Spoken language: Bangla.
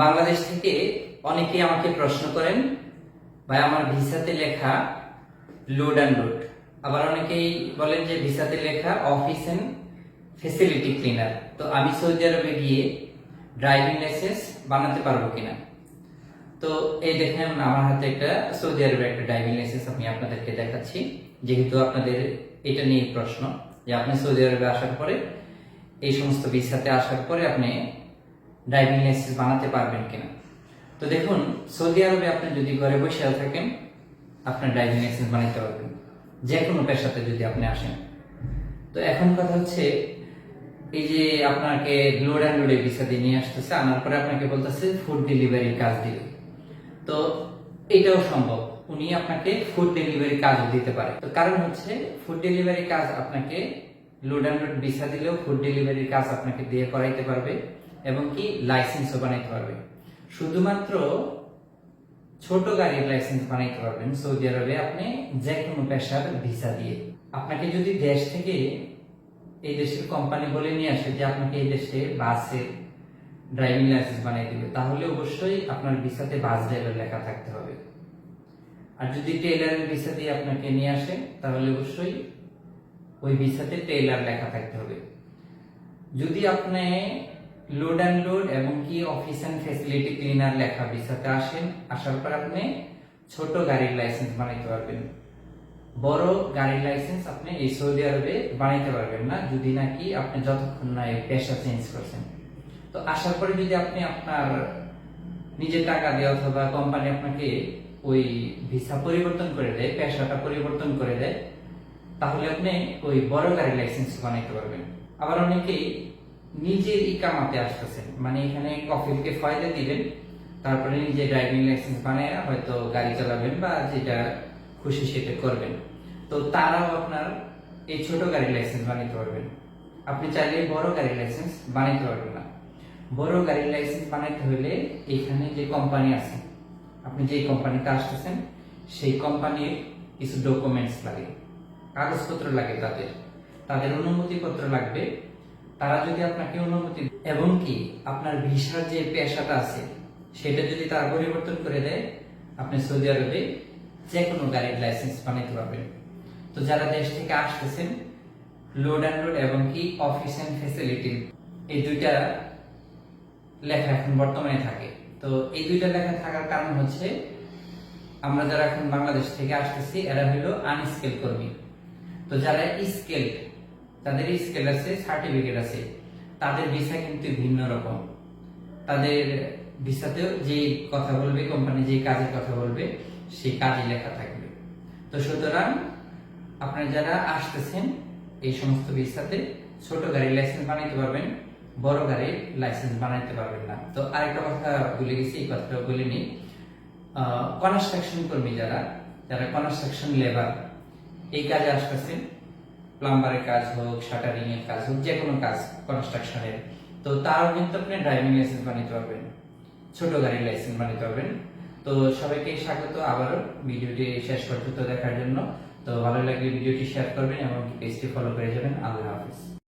বাংলাদেশ থেকে অনেকে আমাকে প্রশ্ন করেন, ভাই, আমার ভিসাতে লেখা লোড অ্যান্ড লোড আবার অনেকেই বলেন যে, ভিসাতে লেখা অফিস এন্ড ফেসিলিটি ক্লিনার তো আমি সৌদি আরবে গিয়ে ড্রাইভিং লাইসেন্স বানাতে পারব কিনা? তো এই দেখেন, আমার হাতে একটা সৌদি আরবের একটা ড্রাইভিং লাইসেন্স আমি আপনাদেরকে দেখাচ্ছি। যেহেতু আপনাদের এটা নিয়ে প্রশ্ন, যে আপনি সৌদি আরবে আসার পরে, এই সমস্ত ভিসাতে আসার পরে আপনি ড্রাইভিং লাইসেন্স বানাতে পারবেন কিনা। তো দেখুন, সৌদি আরবে আপনি যদি ঘরে বসে থাকেন, আপনার ড্রাইভিং লাইসেন্স বানাতে পারবেন। যে কোনো পেশাতে যদি আপনি আসেন। তো এখন কথা হচ্ছে, এই যে আপনাকে লোড অ্যান্ড লোডের ভিসা দিয়ে নিয়ে আসতেছে, আনার পরে আপনাকে বলতেছে ফুড ডেলিভারির কাজ দিবে। তো এটাও সম্ভব, উনি আপনাকে ফুড ডেলিভারি কাজও দিতে পারে। তো কারণ হচ্ছে ফুড ডেলিভারি কাজ আপনাকে লোড অ্যান্ড লোড ভিসা দিলেও ফুড ডেলিভারির কাজ আপনাকে দিয়ে করাইতে পারবে। এবং কি লাইসেন্সও বানাইতে পারবে। শুধুমাত্র ছোট গাড়ির লাইসেন্স বানাইতে পারবেন। সৌদি আরবে আপনি যে কোনো পেশার ভিসা দিয়ে। আপনাকে যদি দেশ থেকে এই দেশের কোম্পানি বলে নিয়ে আসে যে আপনাকে এই দেশে বাসের ড্রাইভিং লাইসেন্স বানিয়ে দিবে, তাহলে অবশ্যই আপনার ভিসাতে বাস ড্রাইভার লেখা থাকতে হবে। আর যদি টেইলারের ভিসা দিয়ে আপনাকে নিয়ে আসে, তাহলে অবশ্যই ওই ভিসাতে টেইলার লেখা থাকতে হবে। যদি আপনি লোড অ্যান্ড লোড এবং কি অফিস অ্যান্ড ফ্যাসিলিটি ক্লিনার লেখা ভিসাতে আসেন। আসার পর আপনি ছোট গাড়ির লাইসেন্স বানাইতে পারবেন। বড় গাড়ির লাইসেন্স আপনি এই সৌদি আরবে বানাইতে পারবেন না, যদি নাকি আপনি যতক্ষণ না এই পেশা চেঞ্জ করছেন। তো আসার পরে যদি আপনি আপনার নিজের টাকা দিয়ে অথবা কোম্পানি আপনাকে ওই ভিসা পরিবর্তন করে দেয়, পেশাটা পরিবর্তন করে দেয়, তাহলে আপনি ওই বড় গাড়ির লাইসেন্স বানাইতে পারবেন। আবার অনেকেই নিজের ইকামাতে আসতেছেন মানে এখানে কফিলকে ফয়দা দিবেন, তারপরে নিজে ড্রাইভিং লাইসেন্স বানায় হয়তো গাড়ি চালাবেন বা যেটা খুশি সেটা করবেন। তো তারাও আপনার এই ছোট গাড়ির লাইসেন্স বানাইতে পারবেন। আপনি চাইলে বড় গাড়ির লাইসেন্স বানাইতে পারবেন না। বড় গাড়ির লাইসেন্স বানাইতে হলে এখানে যে কোম্পানি আছে, আপনি যে কোম্পানিতে আসতেছেন, সেই কোম্পানির কিছু ডকুমেন্টস লাগে, কাগজপত্র লাগে তাদের। তাদের অনুমতিপত্র লাগবে তারা যদি আপনাকে অনুমতি এবং কি আপনার ভিসার যে পেশাটা আছে, সেটা যদি তারা পরিবর্তন করে দেয়, আপনি সৌদি আরবে যে কোনো গাড়ির লাইসেন্স বানাইতে পারবেন। তো যারা দেশ থেকে আসতেছেন লোড অ্যান্ড লোড এবং কি অফিস অ্যান্ড ফেসিলিটি এই দুইটা লেখা এখন বর্তমানে থাকে। তো এই দুইটা লেখা থাকার কারণ হচ্ছে, আমরা যারা এখন বাংলাদেশ থেকে আসতেছি, এরা হলো আনস্কেল কর্মী। তো যারা স্কেল তাদের স্কেল আছে সার্টিফিকেট আছে। তাদের ভিসা কিন্তু ভিন্ন রকম। তাদের ভিসাতেও যে কথা বলবে কোম্পানি যে কাজের কথা বলবে, সেই কাজই লেখা থাকবে। তো সুতরাং আপনারা যারা আসতেছেন এই সমস্ত ভিসাতে ছোট গাড়ির লাইসেন্স বানাইতে পারবেন, বড় গাড়ির লাইসেন্স বানাইতে পারবেন না। তো আরেকটা কথা ভুলে গেছি, এই কথাটা বলিনি কনস্ট্রাকশন কর্মী যারা যারা কনস্ট্রাকশন লেবার এই কাজে আসতেছেন প্লাম্বারের কাজ হোক শাটারিং এর কাজ হোক যে কোনো কাজ কনস্ট্রাকশনের তো তার কিন্তু আপনি ড্রাইভিং লাইসেন্স বানাইতে পারবেন, ছোট গাড়ির লাইসেন্স বানাইতে পারবেন। তো সবাইকে স্বাগত আবারও, ভিডিওটি শেষ পর্যন্ত দেখার জন্য। তো ভালো লাগলে ভিডিওটি শেয়ার করবেন এবং পেজটি ফলো করে যাবেন। আল্লাহ হাফিজ।